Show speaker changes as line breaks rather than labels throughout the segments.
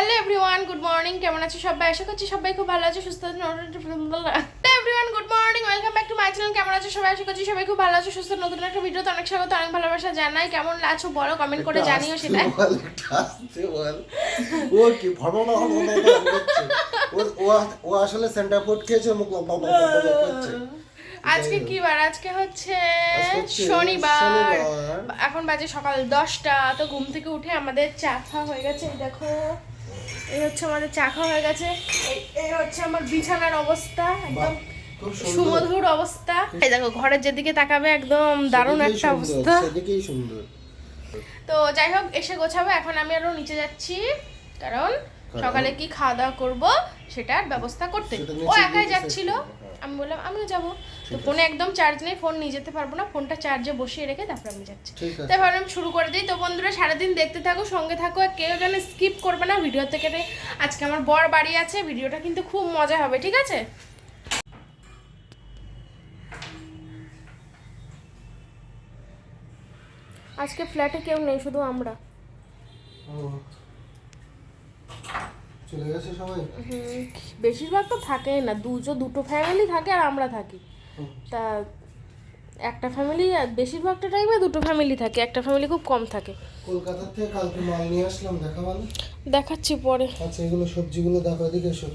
Hello everyone good morning. কেমন আছো সবাই? আশা করছি সবাই খুব ভালো আছে সুস্থ আছে everyone good morning. Welcome back to my channel. কেমন আছো সবাই? আশা করছি সবাই খুব ভালো আছো সুস্থ নতুন একটা ভিডিওতে অনেক স্বাগত অনেক ভালোবাসা জানাই। কেমন আছো বলো কমেন্ট করে জানিও সেটা।
ও কি। ও- আসলে সেন্টার ফুড খেয়েছে মুখ লম্বা লম্বা করছে।
আজকে কি বার? আজকে হচ্ছে শনিবার। এখন বাজে সকাল দশটা তো ঘুম থেকে উঠে আমাদের চা খাওয়া হয়ে গেছে। এই দেখো এই হচ্ছে আমাদের চা খাওয়া হয়ে গেছে। এই- এই হচ্ছে আমার বিছানার অবস্থা একদম সুমধুর অবস্থা। এই দেখো ঘরের যেদিকে তাকাবে একদম দারুণ একটা অবস্থা।
সেদিকেই সুন্দর।
তো যাই হোক এসে গোছাবো এখন আমি আরও নিচে যাচ্ছি কারণ সকালে কি খাওয়া দাওয়া করব সেটার ব্যবস্থা করতে। ও একাই যাচ্ছিল।
হ্যাঁ।
আমি বললাম আমিও যাব। তো ফোনে একদম চার্জ নেই ফোন নিয়ে যেতে পারব না ফোনটা চার্জে বসিয়ে রেখে তারপর আমি যাচ্ছি। তাই ভাবলাম শুরু করে দিই। তো বন্ধুরা সারাদিন দেখতে থাকো সঙ্গে থাকো আর কেউ যেন স্কিপ করবে না ভিডিও থেকে। আজকে আমার বর বাড়ি আছে ভিডিওটা কিন্তু খুব মজা হবে ঠিক আছে? আজকে ফ্ল্যাটে কেউ নেই শুধু আমরা।
চলে গেছে সবাই?
বেশিরভাগ তো থাকেই না দুজো দুটো ফ্যামিলি থাকে আর আমরা থাকি। তা একটা ফ্যামিলি বেশিরভাগটা টাইমে দুটো ফ্যামিলি থাকে একটা ফ্যামিলি খুব কম থাকে।
কলকাতা থেকে কালকে মাল নিয়ে আসলাম দেখা ভালো?
দেখাচ্ছি পরে।
আচ্ছা এগুলো সবজিগুলো দেখো এদিকে এসো।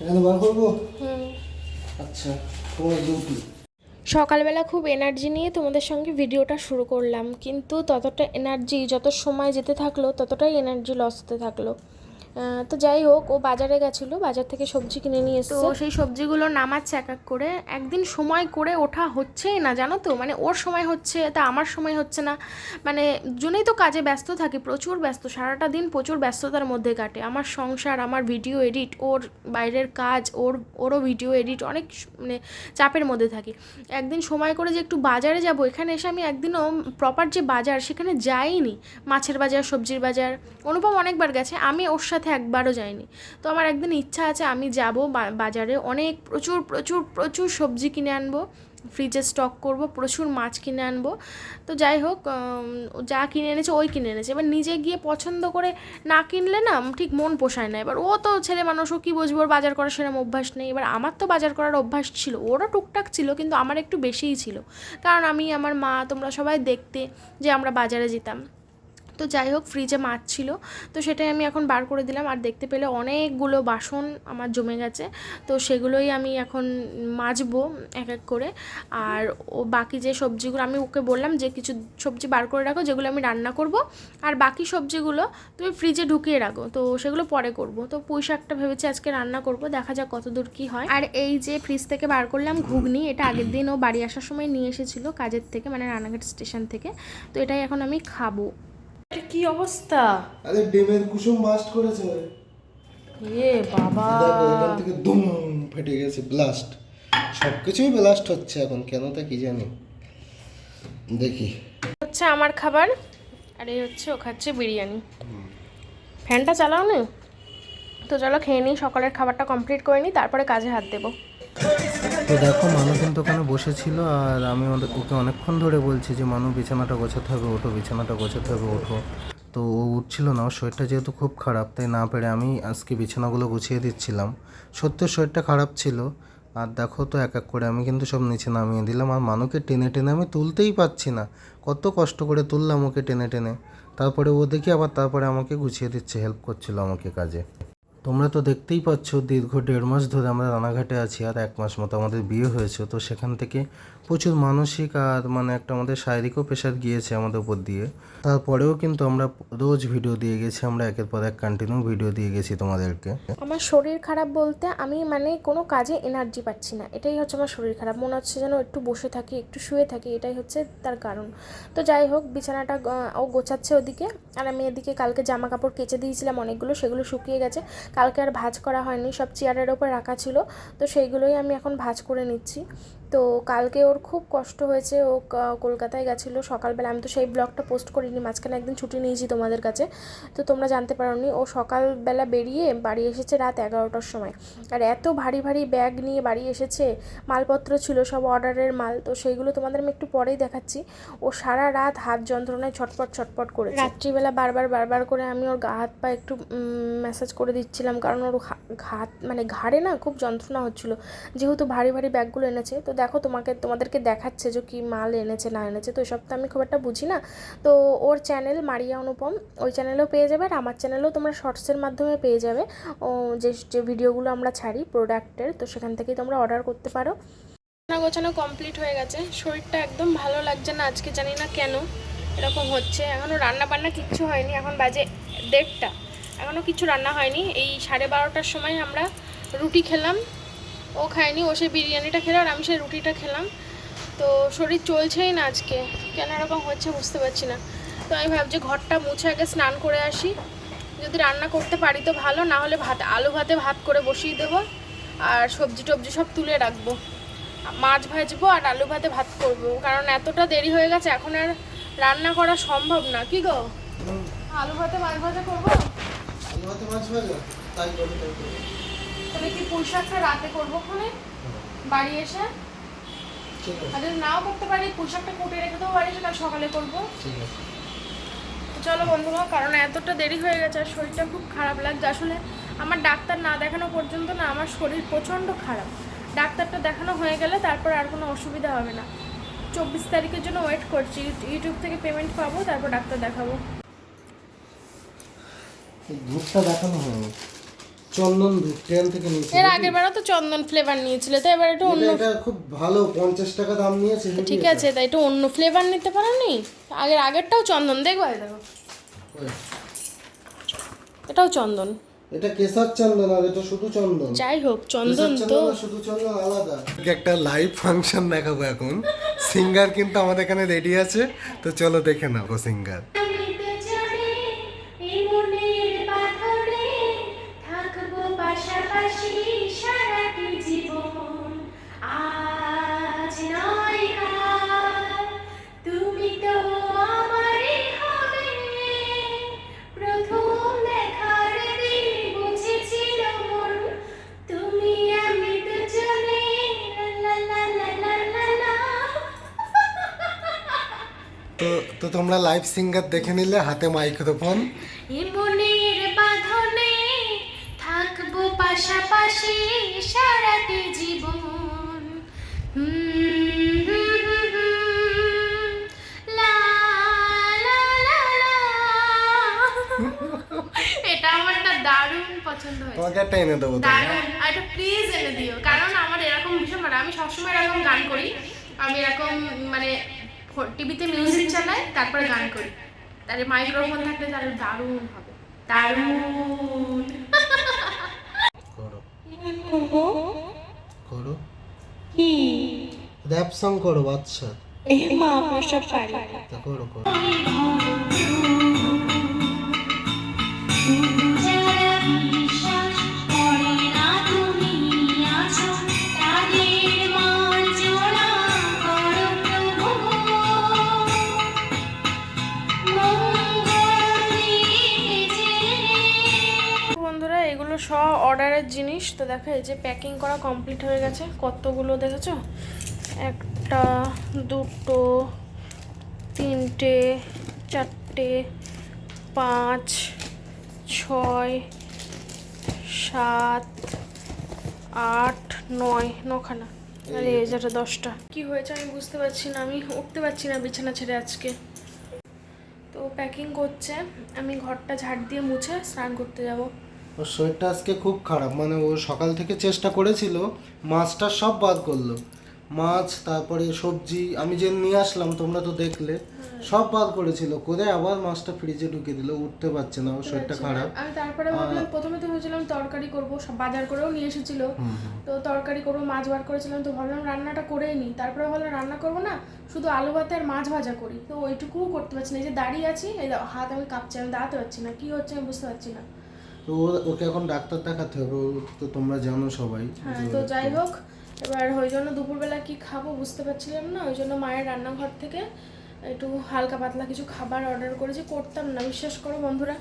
এখানে বার করব?
হুম।
আচ্ছা তোমার ডিউটি
সকালবেলা খুব এনার্জি নিয়ে তোমাদের সঙ্গে ভিডিওটা শুরু করলাম কিন্তু ততটা এনার্জি যত সময় যেতে থাকল ততটাই এনার্জি লস হতে থাকল। তো যাই হোক ও বাজারে গেছিল বাজার থেকে সবজি কিনে নিয়ে এসেছে। তো সেই সবজিগুলো নামাচ্ছে এক এক করে। একদিন সময় করে ওঠা হচ্ছেই না জানো তো? মানে ওর সময় হচ্ছে তা আমার সময় হচ্ছে না। মানে দুজনেই তো কাজে ব্যস্ত থাকি প্রচুর ব্যস্ত সারাটা দিন প্রচুর ব্যস্ততার মধ্যে কাটে। আমার সংসার আমার ভিডিও এডিট ওর বাইরের কাজ ওর ওরও ভিডিও এডিট অনেক মানে চাপের মধ্যে থাকি। একদিন সময় করে যে একটু বাজারে যাব এখানে এসে আমি একদিনও প্রপার যে বাজার সেখানে যাইনি। মাছের বাজার সবজির বাজার। অনুপম অনেকবার গেছে আমি ওর সাথে একবারও যাইনি। তো আমার একদিন ইচ্ছা আছে আমি যাব বাজারে। অনেক প্রচুর প্রচুর প্রচুর সবজি কিনে আনব। ফ্রিজে স্টক করব, প্রচুর মাছ কিনে আনব। তো যাই হোক যা কিনে এনেছে ওই কিনে এনেছে। এবার নিজে গিয়ে পছন্দ করে না কিনলে না ঠিক মন পোষায় না। এবার ও তো ছেলে মানুষ, ও কী বুঝব? বাজার করার সেরকম অভ্যাস নেই। এবার আমার তো বাজার করার অভ্যাস ছিল। ওরও টুকটাক ছিল, কিন্তু আমার একটু বেশিই ছিল। কারণ আমি, আমার মা, তোমরা সবাই দেখতে যে আমরা বাজারে যেতাম। তো যাই হোক ফ্রিজে মাছ ছিল। তো সেটাই আমি এখন বার করে দিলাম। আর দেখতে পেলে অনেকগুলো বাসন আমার জমে গেছে। তো সেগুলোই আমি এখন মাজবো এক এক করে। আর ও বাকি যে সবজিগুলো, আমি ওকে বললাম যে কিছু সবজি বার করে রাখো, যেগুলো আমি রান্না করব। আর বাকি সবজিগুলো তুমি ফ্রিজে ঢুকিয়ে রাখো। তো সেগুলো পরে করব। তো পুঁই শাকটা ভেবেছি আজকে রান্না করব, দেখা যাক কত দূর কী হয়। আর এই যে ফ্রিজ থেকে বার করলাম ঘুগনি, এটা আগের দিন ও বাড়ি আসার সময় নিয়ে এসেছিল কাজের থেকে মানে রানাঘাট স্টেশন থেকে। তো এটাই এখন আমি খাব। কি অবস্থা?
আরে ডিমের কুসুম বাস্ট করেছে
এ বাবা।
এখান থেকে দুম ফেটে গেছে ব্লাস্ট সব কিছুই ব্লাস্ট হচ্ছে এখন কেন তা কি জানি। দেখি।
হচ্ছে আমার খাবার আর এই হচ্ছে ও খাচ্ছে বিরিয়ানি। ফ্যানটা চালাও না? তো চলো খেয়ে নিই সকালের খাবারটা কমপ্লিট করে নিই তারপরে কাজে হাত দেবো।
তো দেখো, মানু কিন্তু ওখানে বসেছিল আর আমি ওকে অনেকক্ষণ ধরে বলছি যে, মানু, বিছানাটা গোছাতে হবে, ওঠো, বিছানাটা গোছাতে হবে, ওঠো। তো ও উঠছিল না, ওর শরীরটা যেহেতু খুব খারাপ, তাই না পেরে আমি আজকে বিছানাগুলো গুছিয়ে দিচ্ছিলাম। সত্যি শরীরটা খারাপ ছিল। আর দেখো তো, এক এক করে আমি কিন্তু সব নিচে নামিয়ে দিলাম। আর মানুকে টেনে টেনে আমি তুলতেই পারছি না। কত কষ্ট করে তুললাম ওকে টেনে টেনে। তারপরে ও দেখি আবার তারপরে আমাকে গুছিয়ে দিচ্ছে, হেল্প করছিল আমাকে কাজে। তোমরা তো দেখতেই পাচ্ছ দীর্ঘ দেড় মাস ধরে আমরা রানাঘাটে আছি আর এক মাস মতো আমাদের বিয়ে হয়েছে, তো সেখান থেকে প্রচুর মানসিক আর মানে একটা আমাদের শারীরিকও প্রেশার গিয়েছে আমাদের উপর দিয়ে। তারপরেও কিন্তু আমরা রোজ ভিডিও দিয়ে গেছি, আমরা একের পর এক কন্টিনিউ ভিডিও দিয়ে গেছি তোমাদেরকে।
আমার শরীর খারাপ বলতে আমি মানে কোনো কাজে এনার্জি পাচ্ছি না, এটাই হচ্ছে আমার শরীর খারাপ। মনে হচ্ছে যেন একটু বসে থাকি, একটু শুয়ে থাকি, এটাই হচ্ছে তার কারণ। তো যাই হোক, বিছানাটা ও গোছাচ্ছে ওদিকে, আর আমি এদিকে কালকে জামা কাপড় কেচে দিয়েছিলাম অনেকগুলো, সেগুলো শুকিয়ে গেছে। কালকে আর ভাঁজ করা হয়নি, সব চেয়ারের ওপর রাখা ছিল, তো সেইগুলোই আমি এখন ভাঁজ করে নিচ্ছি। তো কালকে ওর খুব কষ্ট হয়েছে, ও কলকাতায় গেছিল সকালবেলা। আমি তো সেই ব্লগটা পোস্ট করিনি, মাঝখানে একদিন ছুটি নিয়েছি তোমাদের কাছে। তো তোমরা জানতে পারোনি, ও সকালবেলা বেরিয়ে বাড়ি এসেছে রাত এগারোটার সময়। আর এত ভারী ভারী ব্যাগ নিয়ে বাড়ি এসেছে, মালপত্র ছিল, সব অর্ডারের মাল। তো সেইগুলো তোমাদের আমি একটু পরেই দেখাচ্ছি। ও সারা রাত হাত যন্ত্রণায় ছটপট ছটপট করে রাত্রিবেলা বারবার বারবার করে আমি ওর গা, হাত, পা একটু ম্যাসাজ করে দিচ্ছিলাম। কারণ ওর হাত মানে ঘাড়ে না খুব যন্ত্রণা হচ্ছিল। যেহেতু ভারী ভারী ব্যাগগুলো এনেছে, তো দেখো তোমাকে, তোমাদেরকে দেখাচ্ছে যে কি মাল এনেছে, না এনেছে, তো এসব তো আমি খুব একটা বুঝি না। তো ওর চ্যানেল মারিয়া অনুপম, ওই চ্যানেলেও পেয়ে যাবে আর আমার চ্যানেলেও তোমরা শর্টসের মাধ্যমে পেয়ে যাবে। ও যে যে ভিডিওগুলো আমরা ছাড়ি প্রোডাক্টের তো সেখান থেকেই তোমরা অর্ডার করতে পারো। রান্না গোছানো কমপ্লিট হয়ে গেছে। শরীরটা একদম ভালো লাগছে না, আজকে জানি না কেন এরকম হচ্ছে। এখনও রান্না বান্না কিচ্ছু হয়নি, এখন বাজে দেড়টা। এখনও কিছু রান্না হয়নি। এই সাড়ে বারোটার সময় আমরা রুটি খেলাম। ও খায়নি ও সেই বিরিয়ানিটা খেলো আর আমি সেই রুটিটা খেলাম। তো শরীর চলছেই না আজকে কেন এরকম হচ্ছে বুঝতে পারছি না। তো আমি ভাবছি ঘরটা মুছে আগে স্নান করে আসি। যদি রান্না করতে পারি তো ভালো না হলে ভাত আলু ভাতে ভাত করে বসিয়ে দেবো আর সবজি টবজি সব তুলে রাখব। মাছ ভাজবো আর আলু ভাতে ভাত করব কারণ এতটা দেরি হয়ে গেছে এখন আর রান্না করা সম্ভব না। কি গো? আলু ভাতে মাছ ভাজা করব?
আলু ভাতে মাছ ভাজা? তাই করো তাই করো
তাহলে কি পুঁই শাকটা রাতে করব ওখানে? বাড়ি এসে? আর যদি নাও করতে পারি পুঁই শাকটা কুটে রেখে দেবো বাড়ি এসে কাল সকালে করব।
ঠিক আছে।
তো চলো বন্ধুরা কারণ এতটা দেরি হয়ে গেছে আর শরীরটা খুব খারাপ লাগছে। আসলে আমার ডাক্তার না দেখানো পর্যন্ত না আমার শরীর প্রচণ্ড খারাপ। ডাক্তারটা দেখানো হয়ে গেলে তারপর আর কোনো অসুবিধা হবে না। চব্বিশ তারিখের জন্য ওয়েট করছি। ইউটিউব থেকে পেমেন্ট পাবো তারপর ডাক্তার দেখাবো।
ধূপটা দেখানো হয়নি। চন্দন ধূপ ট্রেন থেকে নিয়েছি
এর আগের বারও তো চন্দন ফ্লেভার নিয়েছিলে তো এবার একটু অন্য
এটা খুব ভালো পঞ্চাশ টাকা দাম নিয়েছে
ঠিক আছে তাই একটু অন্য ফ্লেভার নিতে পারো নি আগের আগেরটাও চন্দন দেখব এই দেখো এটাও চন্দন।
এটা কেশর চন্দন আর এটা শুধু চন্দন।
যাই হোক চন্দন তো।
শুধু চন্দন আলাদা। একটা লাইভ ফাংশন দেখাবো এখন। সিঙ্গার কিন্তু আমাদের এখানে রেডি আছে তো চলো দেখে নাও সিঙ্গার তোমরা লাইভ সিঙ্গার দেখে নিলে হাতে মাইক্রোফোন
মনের বাঁধনে থাকব পাশাপাশি সারাটি জীবন। এটা আমার একটা দারুণ পছন্দ হয়েছে।
তোমাকে একটা এনে দেবো
দারুণ। আর এটা প্লিজ এনে দিও কারণ আমার এরকম ভীষণ মানে আমি সবসময় এরকম গান করি। আমি এরকম মানে টিভিতে মিউজিক চালাই তারপরে গান করি। তাহলে মাইক্রোফোন থাকলে তাহলে দারুণ হবে। দারুণ।
করো। করো র্যাপ সং করো বাচ্চা তা করো করো।
জিনিস, তো দেখো এই যে প্যাকিং করা কমপ্লিট হয়ে গেছে। কতগুলো দেখেছ? একটা, দুটো, তিনটে, চারটে, পাঁচ, ছয়, সাত, আট, নয়, নখানা। আর এই যেটা দশটা। কি হয়েছে আমি বুঝতে পারছি না, আমি উঠতে পারছি না বিছানা ছেড়ে আজকে। তো প্যাকিং করছে, আমি ঘরটা ঝাড় দিয়ে মুছে স্নান করতে যাব।
ওর শরীরটা আজকে খুব খারাপ। মানে ও সকাল থেকে চেষ্টা করেছিল মাছটা সব বাদ করল। মাছ তারপরে সবজি আমি যে নিয়ে আসলাম তোমরা তো দেখলে সব বাদ করেছিল। করে আবার মাছটা ফ্রিজে ঢুকে দিল উঠতে পারছে না ওর শরীরটা খারাপ।
আমি তারপরে ভাবলাম প্রথমে তো ভেবেছিলাম তরকারি করব সব বাজার করেও নিয়ে এসেছিল। তো তরকারি করব মাছ বার করেছিলাম তো ভাবলাম রান্নাটা করেই নিই। তারপরে ভাবলাম রান্না করব না শুধু আলু ভাতে আর মাছ ভাজা করি। তো ওইটুকুও করতে পারছি না। এই যে দাঁড়িয়ে আছি এই হাত আমি কাঁপছে আমি দাঁড়াতে পারছি না। কি হচ্ছে আমি বুঝতে পারছি না।
তো ওকে এখন ডাক্তার দেখাতে হবে তো তোমরা জানো সবাই।
হ্যাঁ তো যাই হোক এবার ওই জন্য দুপুরবেলা কি খাব বুঝতে পারছিলাম না ওই জন্য মায়ের রান্নাঘর থেকে একটু হালকা পাতলা কিছু খাবার অর্ডার করেছি করতাম না বিশ্বাস করো বন্ধুরা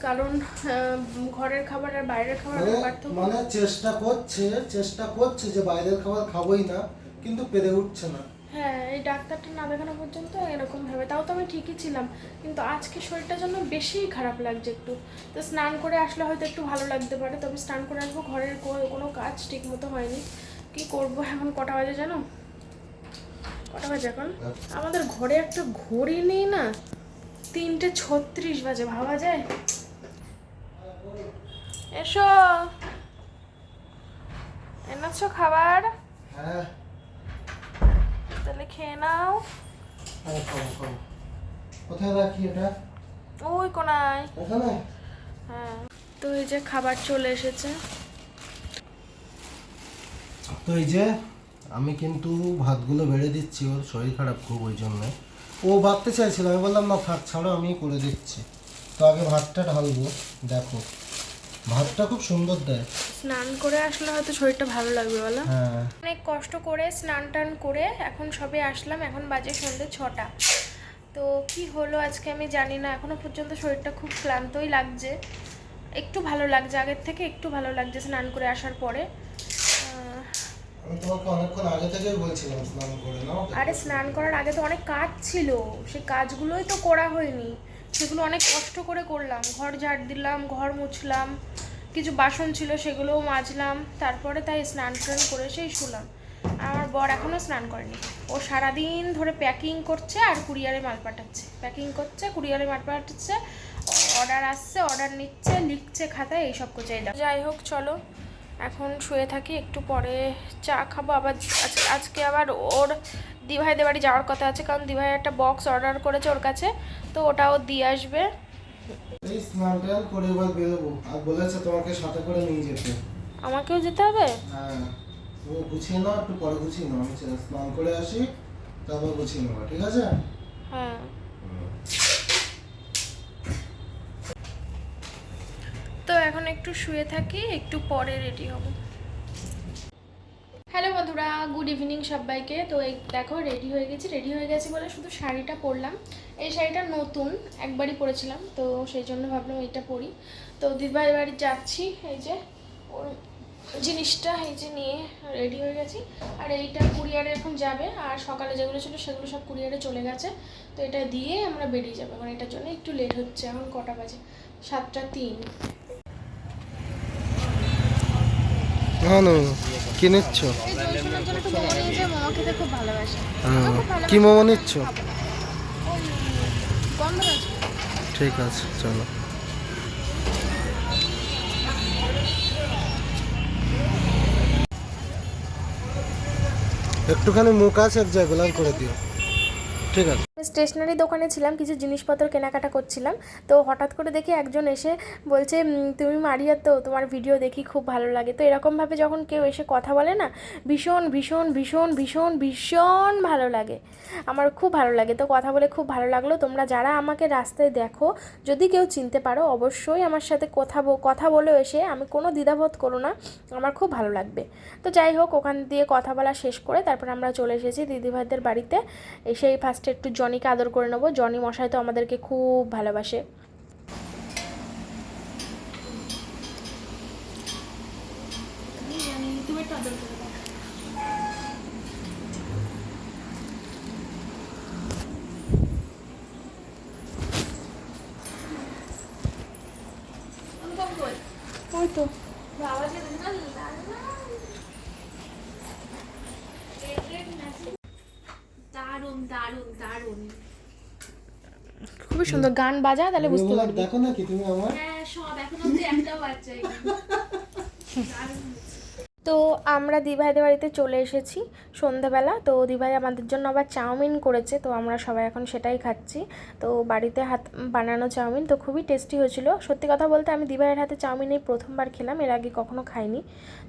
কারণ ঘরের খাবার আর বাইরের খাবার
মানে মানে চেষ্টা করছে চেষ্টা করছে যে বাইরের খাবার খাবোই না কিন্তু পেরে উঠছে না।
হ্যাঁ এই ডাক্তারটা না দেখানো পর্যন্ত এরকম ভাবে তাও তো আমি ঠিকই ছিলাম। কিন্তু আজকে শরীরটা জন্য বেশি খারাপ লাগছে একটু। তো স্নান করে আসলে হয়তো একটু ভালো লাগতে পারে তবে স্নান করে আসব ঘরের কোনো কাজ ঠিক মতো হয়নি। কি করব এখন কটা বাজে জানো? কটা বাজে এখন? আমাদের ঘরে একটা ঘড়ি নেই না তিনটে ছত্রিশ বাজে ভাবা যায়? এসো। এনেছো খাবার?
হ্যাঁ।
তাহলে খেয়ে নাও।
হ্যাঁ কোথায় রাখি এটা?
ওই কোনায়।
এখানে?
হ্যাঁ। তো এই যে খাবার চলে এসেছে।
তো এই যে আমি কিন্তু ভাতগুলো বেড়ে দিচ্ছি ওর শরীর খারাপ খুব ওই জন্য। ও ভাবতে চাইছিল আমি বললাম না থাক ছাড়ো আমি করে দিচ্ছি। তো আগে ভাতটা ঢালবো দেখো। ভাতটা খুব সুন্দর দেয়।
স্নান করে আসলে হয়তো শরীরটা ভালো লাগবে বলো?
হ্যাঁ।
অনেক কষ্ট করে স্নান টান করে এখন সবে আসলাম এখন বাজে সন্ধ্যে ছটা। তো কি হলো আজকে আমি জানি না এখনও পর্যন্ত শরীরটা খুব ক্লান্তই লাগছে। একটু ভালো লাগছে আগের থেকে একটু ভালো লাগছে স্নান করে আসার পরে। আরে স্নান করার আগে তো অনেক কাজ ছিল সেই কাজগুলোই তো করা হয়নি। সেগুলো অনেক কষ্ট করে করলাম। ঘর ঝাড় দিলাম, ঘর মুছলাম, কিছু বাসন ছিল সেগুলোও মাজলাম, তারপরে তাই স্নান টান করে সেই শুলাম। আমার বর এখনও স্নান করেনি। ও সারাদিন ধরে প্যাকিং করছে আর কুরিয়ারে মাল পাঠাচ্ছে। প্যাকিং করছে, কুরিয়ারে মাল পাঠাচ্ছে অর্ডার আসছে অর্ডার নিচ্ছে, লিখছে খাতায় এইসব করছে। যাই হোক, চলো। এখন শুয়ে থাকি, একটু পরে চা খাব, আবার আজ- আজকে আবার ওর দিভাইদের বাড়ি যাওয়ার কথা আছে কারণ দিভাই একটা বক্স অর্ডার করেছে ওর কাছে তো ওটাও দিয়ে আসবে।
এই স্নান টান করে এবার বেরোবো। আর বলেছে তোমাকে সাথে করে নিয়ে যেতে।
আমাকেও যেতে হবে?
হ্যাঁ তুমি গুছিয়ে নাও একটু পরে গুছিয়ে নাও। আমি স্নান করে আসি তারপর গুছিয়ে নেব ঠিক আছে?
হ্যাঁ। তো এখন একটু শুয়ে থাকি একটু পরে রেডি হব। হ্যালো বন্ধুরা, গুড ইভিনিং সবাইকে। তো এই দেখো রেডি হয়ে গেছি রেডি হয়ে গেছি বলে শুধু শাড়িটা পরলাম। এই শাড়িটা নতুন, একবারই পরেছিলাম, তো সেই জন্য ভাবলাম এইটা পরি। তো দিদিভাই বাড়ি যাচ্ছি, এই যে, ওর জিনিসটা, এই যে নিয়ে রেডি হয়ে গেছি। আর এইটা কুরিয়ারে এখন যাবে, আর সকালে যেগুলো ছিল সেগুলো সব কুরিয়ারে চলে গেছে। তো এটা দিয়ে আমরা বেরিয়ে যাব মানে এটার জন্য একটু লেট হচ্ছে, এখন কটা বাজে? সাতটা তিন
হানু কি নিচ্ছ
এই জয়সনের জন্য একটু মোমো নিয়েছে মোমো খেতে খুব ভালোবাসে
কি মোমো নিচ্ছ? ঠিক আছে, চলো। একটুখানি মুখ আছে, এক জায়গায় করে দিও। ঠিক আছে।
স্টেশনারি দোকানে ছিলাম, কিছু জিনিসপত্র কেনাকাটা করছিলাম। তো হঠাৎ করে দেখি একজন এসে বলছে তুমি মারিয়া তো, তোমার ভিডিও দেখি খুব ভালো লাগে। তো এরকমভাবে যখন কেউ এসে কথা বলে না, ভীষণ ভীষণ ভীষণ ভীষণ ভীষণ ভালো লাগে। আমার খুব ভালো লাগে। তো কথা বলে খুব ভালো লাগল। তোমরা যারা আমাকে রাস্তায় দেখো, যদি কেউ চিনতে পারো, অবশ্যই আমার সাথে কথা কথা বলে এসে আমি কোনো দ্বিধাবোধ করো না, আমার খুব ভালো লাগবে। তো যাই হোক, ওখান দিয়ে কথা বলা শেষ করে তারপর আমরা চলে এসেছি দিদিভাইদের বাড়িতে। এসেই ফার্স্টে একটু জনিকে আদর করে নেব। জনি মশাই তো আমাদেরকে খুব ভালোবাসে। ওই তো
দারুণ দারুণ দারুণ
খুবই সুন্দর গান বাজা তাহলে বুঝতে পারবি।
দেখো নাকি তুমি আমার?
হ্যাঁ সব এখন অব্দি একটাও বাচ্চা
তো আমরা দিভাইদের বাড়িতে চলে এসেছি সন্ধেবেলা। তো দিভাই আমাদের জন্য আবার চাউমিন করেছে তো আমরা সবাই এখন সেটাই খাচ্ছি। তো বাড়িতে হাত বানানো চাউমিন তো খুবই টেস্টি হয়েছিল। সত্যি কথা বলতে আমি দিভাইয়ের হাতে চাউমিন এই প্রথমবার খেলাম এর আগে কখনো খাইনি।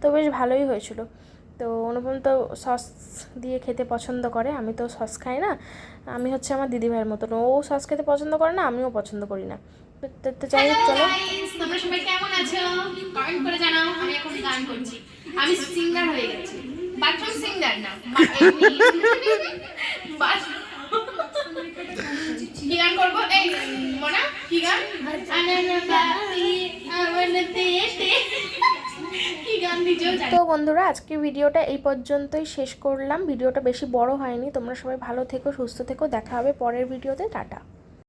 তো বেশ ভালোই হয়েছিল। তো অনুপম তো সস দিয়ে খেতে পছন্দ করে আমি তো সস খাই না। আমি হচ্ছে আমার দিদিভাইয়ের মতন। ও সস খেতে পছন্দ করে না আমিও পছন্দ করি না। তো- তো- তো যাই হোক চলো।
তোমরা সবাই কেমন আছো? কমেন্ট করে জানাও আমি এখন গান করছি। আমি সিঙ্গার হয়ে গেছি। বাথরুম সিঙ্গার না বা- এমনি। বাথরুম- কি গান করব? এই মনা কি গান।
তো বন্ধুরা, আজকে ভিডিওটা এই পর্যন্তই শেষ করলাম। ভিডিওটা বেশি বড় হয়নি। তোমরা সবাই ভালো থেকো, সুস্থ থেকো। দেখা হবে পরের ভিডিওতে। টাটা।